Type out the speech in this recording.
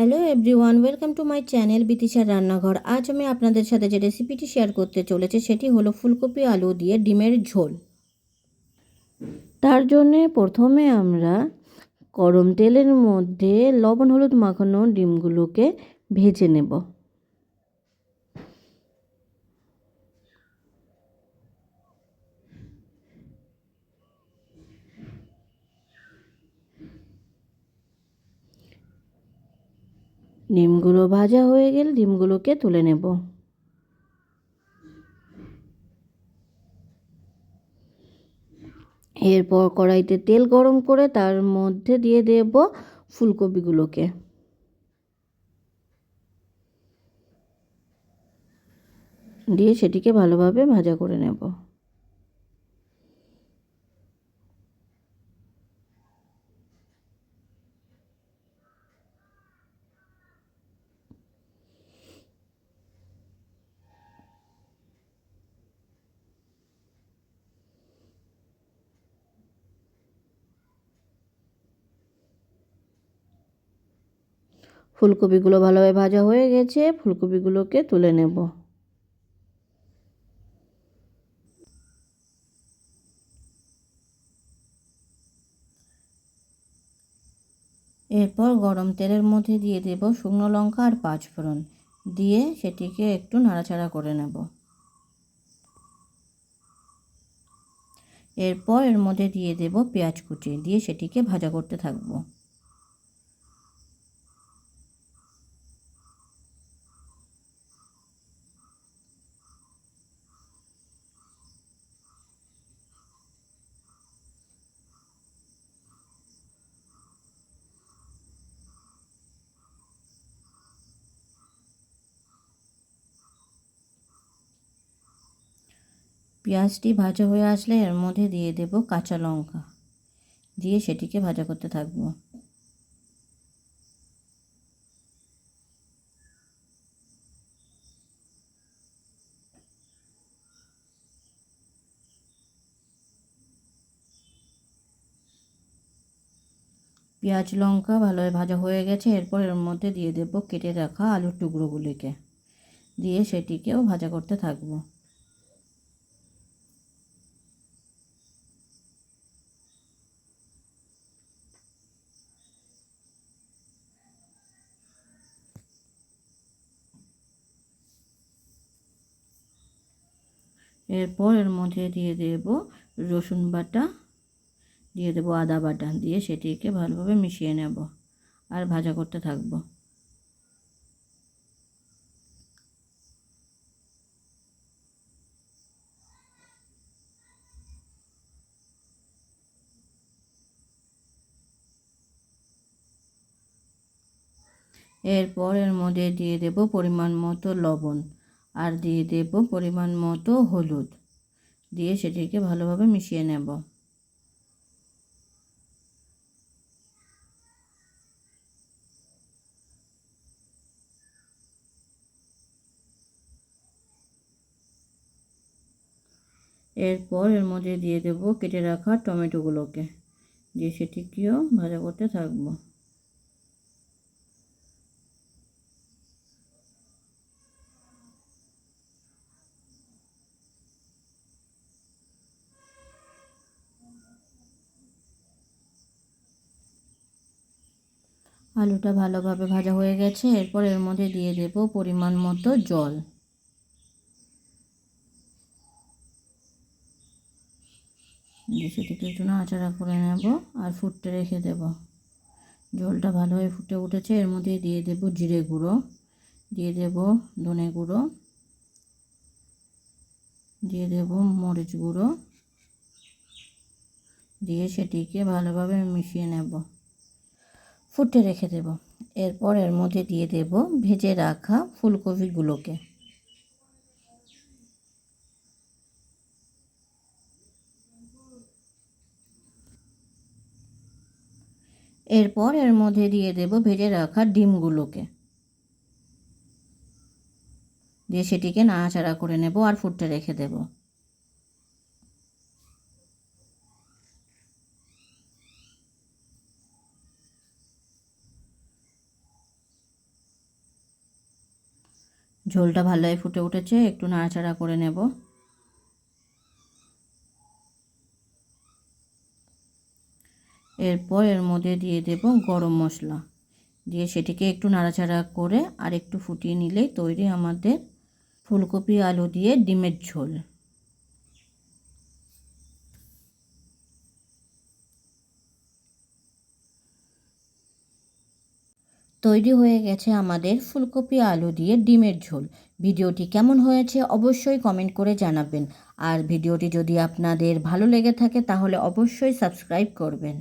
Hello everyone welcome to my channel বিতিশার রান্নাঘর আজ আমি আপনাদের সাথে যে রেসিপিটি শেয়ার করতে চলেছে, সেটি হলো ফুলকপি আলু দিয়ে ডিমের ঝোল। তার জন্যে প্রথমে আমরা গরম তেলের মধ্যে লবণ, হলুদ মাখানো ডিমগুলোকে ভেজে নেব। ডিমগুলো ভাজা হয়ে গেলে ডিমগুলোকে তুলে নেব। এরপর কড়াইতে তেল গরম করে তার মধ্যে দিয়ে দেব ফুলকপিগুলোকে। দিয়ে সেটিকে ভালোভাবে ভাজা করে নেব। ফুলকপিগুলো ভালোভাবে ভাজা হয়ে গেছে, ফুলকপিগুলোকে তুলে নেব। এরপর গরম তেলের মধ্যে দিয়ে দেব শুকনো লঙ্কা আর পাঁচ ফোড়ন দিয়ে সেটিকে একটু নাড়াচাড়া করে নেব। এরপর এর মধ্যে দিয়ে দেব পেঁয়াজ কুচি। দিয়ে সেটিকে ভাজা করতে থাকব। পেঁয়াজটি ভাজা হয়ে আসলে এর মধ্যে দিয়ে দেব কাঁচা লঙ্কা। দিয়ে সেটিকে ভাজা করতে থাকব। পেঁয়াজ, লঙ্কা ভালোভাবে ভাজা হয়ে গেছে। এরপর এর মধ্যে দিয়ে দেব কেটে রাখা আলুর টুকরোগুলিকে। দিয়ে সেটিকেও ভাজা করতে থাকব। এরপর এর মধ্যে দিয়ে দেব রসুন বাটা, দিয়ে দেবো আদা বাটা, দিয়ে সেটিকে ভালোভাবে মিশিয়ে নেব আর ভাজা করতে থাকব। এরপর এর মধ্যে দিয়ে দেব পরিমাণ মতো লবণ। আর দিয়ে দেব পরিমাণ মতো হলুদ। দিয়ে সেটিকে ভালোভাবে মিশিয়ে নেব। এরপর এর মধ্যে দিয়ে দেব কেটে রাখা টমেটোগুলোকে। দিয়ে সেটিকেও ভাজা করতে থাকব। আলুটা ভালোভাবে ভাজা হয়ে গেছে, এরপর এর মধ্যে দিয়ে দেব পরিমাণ মতো জল। সেটিকে একটু নাড়াচাড়া করে নেব আর ফুটতে রেখে দেব। জলটা ভালোভাবে ফুটে উঠেছে, এর মধ্যে দিয়ে দেব জিরে গুঁড়ো, দিয়ে দেব ধনে গুঁড়ো, দিয়ে দেব মরিচ গুঁড়ো, দিয়ে সেটিকে ভালোভাবে মিশিয়ে নেব। ফুটে রেখে দেব। এরপর এর মধ্যে দিয়ে দেব ভেজে রাখা ফুলকপিগুলোকে। এরপর এর মধ্যে দিয়ে দেব ভেজে রাখা ডিমগুলোকে। দিয়ে সেটিকে নাড়াচাড়া করে নেব আর ফুটতে রেখে দেবো। ঝোলটা ভালোই ফুটে উঠেছে, একটু নাড়াচাড়া করে নেব। এরপর এর মধ্যে দিয়ে দেব গরম মশলা। দিয়ে সেটিকে একটু নাড়াচাড়া করে আর একটু ফুটিয়ে নিলেই তৈরি আমাদের ফুলকপি আলু দিয়ে ডিমের ঝোল। তৈরি হয়ে গেছে আমাদের ফুলকপি আলু দিয়ে ডিমের ঝোল। ভিডিওটি কেমন হয়েছে অবশ্যই কমেন্ট করে জানাবেন। আর ভিডিওটি যদি আপনাদের ভালো লেগে থাকে তাহলে অবশ্যই সাবস্ক্রাইব করবেন।